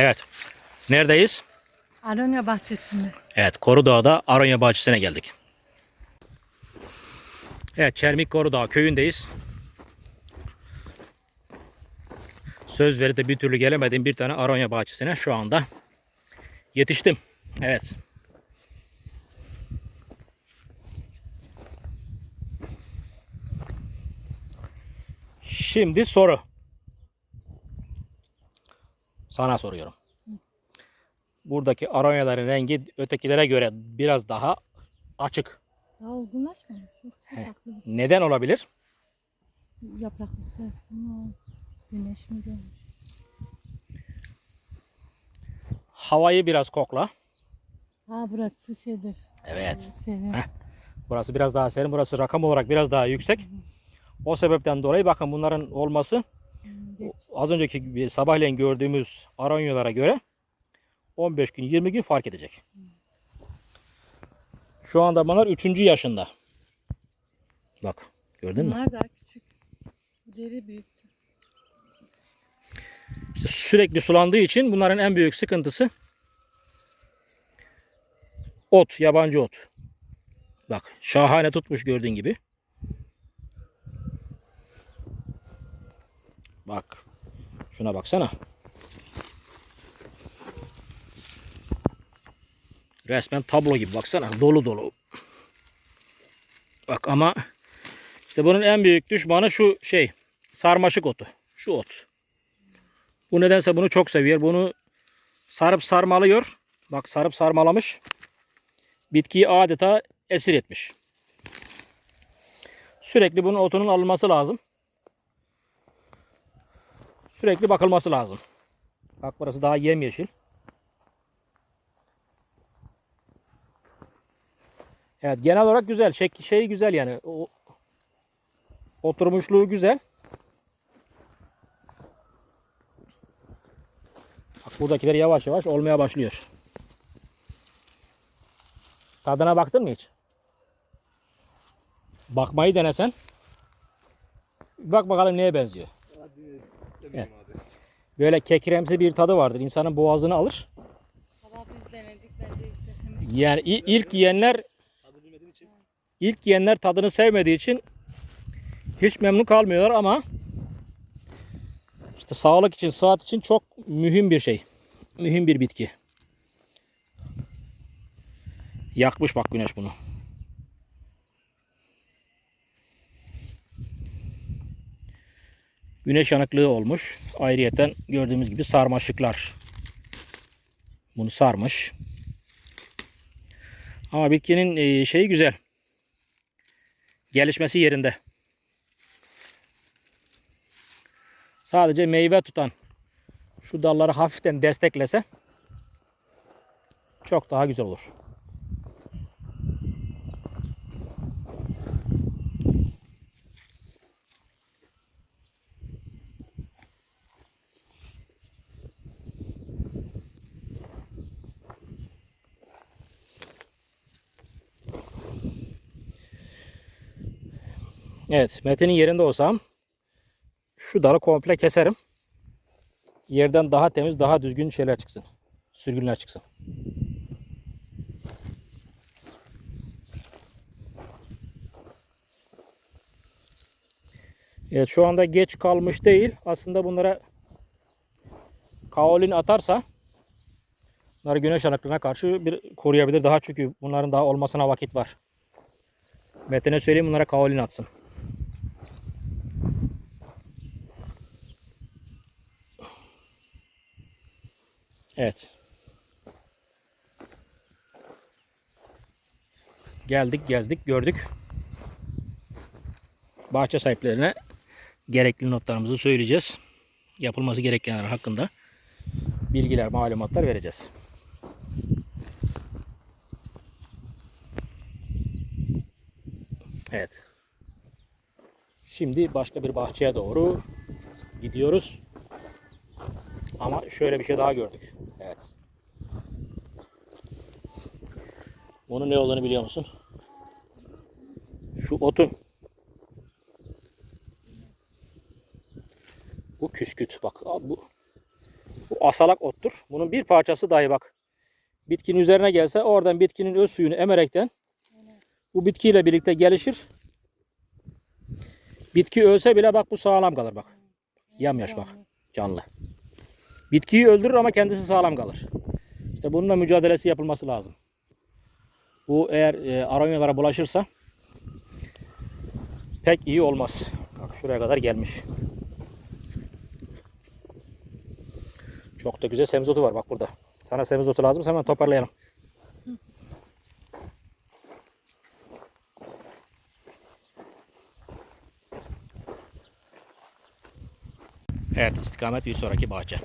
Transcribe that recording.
Evet. Neredeyiz? Aronya bahçesinde. Evet, Korudağ'da Aronya Bahçesi'ne geldik. Evet, Çermik Korudağ köyündeyiz. Söz verip de bir türlü gelemedim bir tane Aronya Bahçesi'ne şu anda yetiştim. Evet. Şimdi soru. Sana soruyorum. Buradaki aronyaların rengi ötekilere göre biraz daha açık. Daha olgunlaşmamış. Çok bir Neden olabilir? Yapraklı sersin az? Güneş mi görmüş? Havayı biraz kokla. Ha burası şeydir. Evet. Serin. Heh. Burası biraz daha serin. Burası rakam olarak biraz daha yüksek. O sebepten dolayı bakın bunların olması. Az önceki sabahleyin gördüğümüz aronyalara göre 15 gün 20 gün fark edecek. Şu anda bunlar 3. yaşında. Bak gördün mü? Bunlar daha küçük. Deri büyüktü. İşte sürekli sulandığı için bunların en büyük sıkıntısı ot, yabancı ot. Bak şahane tutmuş gördüğün gibi. Bak şuna baksana. Resmen tablo gibi baksana dolu dolu. Bak ama işte bunun en büyük düşmanı şu şey sarmaşık otu. Şu ot. Bu nedense bunu çok seviyor. Bunu sarıp sarmalıyor. Bak sarıp sarmalamış. Bitkiyi adeta esir etmiş. Sürekli bunun otunun alınması lazım. Sürekli bakılması lazım. Bak burası daha yemyeşil. Evet genel olarak güzel. Şey, şey güzel yani. O, oturmuşluğu güzel. Bak buradakiler yavaş yavaş olmaya başlıyor. Tadına baktın mı hiç? Bakmayı denesen. Bak bakalım neye benziyor. Evet. Böyle kekremsi bir tadı vardır. İnsanın boğazını alır. Sabah biz denedik bence işte hemen. Yani ilk yiyenler ilk yiyenler tadını sevmediği için hiç memnun kalmıyorlar ama işte sağlık için, sıhhat için çok mühim bir şey. Mühim bir bitki. Yakmış bak güneş bunu. Güneş yanıklığı olmuş. Ayrıyeten gördüğümüz gibi sarmaşıklar. Bunu sarmış. Ama bitkinin e, şeyi güzel. Gelişmesi yerinde. Sadece meyve tutan şu dalları hafiften desteklese çok daha güzel olur. Evet, Metin'in yerinde olsam şu dalı komple keserim. Yerden daha temiz, daha düzgün şeyler çıksın. Sürgünler çıksın. Evet şu anda geç kalmış değil. Aslında bunlara kaolin atarsa bunları güneş yanıklığına karşı bir koruyabilir daha çünkü bunların daha olmasına vakit var. Metin'e söyleyeyim bunlara kaolin atsın. Evet. Geldik, gezdik, gördük. Bahçe sahiplerine gerekli notlarımızı söyleyeceğiz. Yapılması gerekenler hakkında bilgiler, malumatlar vereceğiz. Evet. Şimdi başka bir bahçeye doğru gidiyoruz. Ama şöyle bir şey daha gördük. Bunun ne olduğunu biliyor musun? Şu otun. Bu küsküt. Bak bu Bu asalak ottur. Bunun bir parçası dahi bak. Bitkinin üzerine gelse oradan bitkinin öz suyunu emerekten bu bitkiyle birlikte gelişir. Bitki ölse bile bak bu sağlam kalır bak. Yamyaş bak. Canlı. Bitkiyi öldürür ama kendisi sağlam kalır. İşte bununla mücadelesi yapılması lazım. Bu eğer e, aronyalara bulaşırsa pek iyi olmaz. Bak şuraya kadar gelmiş. Çok da güzel semizotu var bak burada. Sana semizotu lazım hemen toparlayalım. Evet istikamet bir sonraki bahçe.